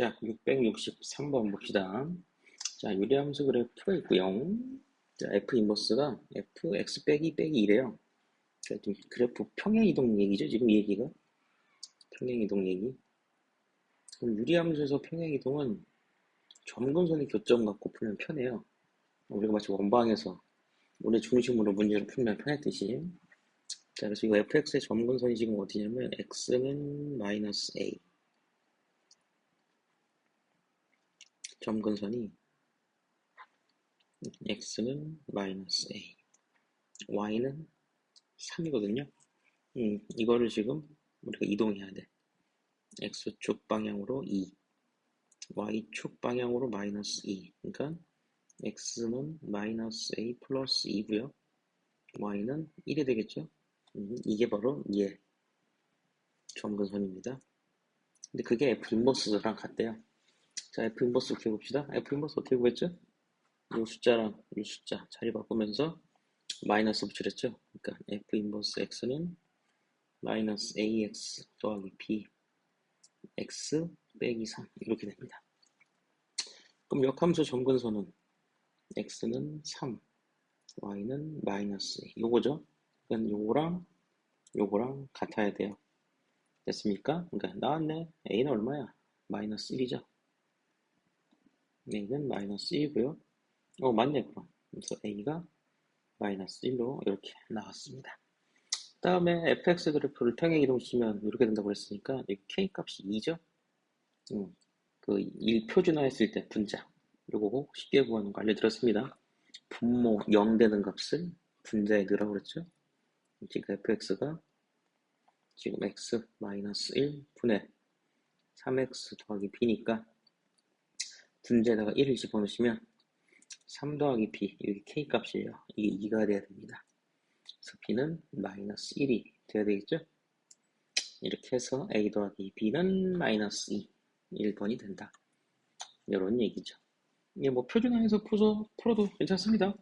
자, 663번 봅시다. 자, 유리함수 그래프가 있고요. 자, F 인버스가 F, X 빼기 빼기 이래요. 자, 지금 그래프 평행 이동 얘기죠, 지금 이 얘기가. 평행 이동 얘기. 그럼 유리함수에서 평행 이동은 점근선의 교점 갖고 풀면 편해요. 우리가 마치 원방에서 원래 중심으로 문제를 풀면 편했듯이. 자, 그래서 이거 fx의 점근선이 지금 어디냐면 x는 마이너스 a. 점근선이 x는 마이너스 a, y는 3이거든요. 음, 이거를 지금 우리가 이동해야 돼. x축 방향으로 2, y축 방향으로 마이너스 2. 그러니까 x는 마이너스 a 플러스 2고요. y는 1이 되겠죠. 음, 이게 바로 얘 점근선입니다. 근데 그게 f 인버스랑 같대요. 자, F 인버스 어떻게 봅시다. F 인버스 어떻게 구했죠? 이 숫자랑 이 숫자 자리 바꾸면서 마이너스 붙이랬죠. 그러니까 F 인버스 X는 마이너스 AX 더하기 B X 빼기 3 이렇게 됩니다. 그럼 역함수 점근선은 X는 3, Y는 마이너스 요거죠. 그러니까 요거랑 요거랑 같아야 돼요. 됐습니까? 그러니까 나왔네. A는 얼마야? 마이너스 1이죠. A는 마이너스 1이고요. 어, 맞네, 그럼. 그래서 A가 마이너스 1로 이렇게 나왔습니다. 다음에 fx 그래프를 평행 이동시키면 이렇게 된다고 그랬으니까 k 값이 2죠? 음, 그 1 표준화 했을 때 분자. 요거 쉽게 구하는 거 알려드렸습니다. 분모 0 되는 값을 분자에 넣으라고 그랬죠? 지금 fx가 지금 x 마이너스 1 분의 3x 더하기 b니까 분자에다가 1을 집어넣으시면 3 더하기 b, 여기 k 값이에요. 이게 2가 돼야 됩니다. 그래서 b는 마이너스 1이 돼야 되겠죠? 이렇게 해서 a 더하기 b는 마이너스 2, 1번이 된다. 이런 얘기죠. 이게 뭐 표준화해서 풀어도 괜찮습니다.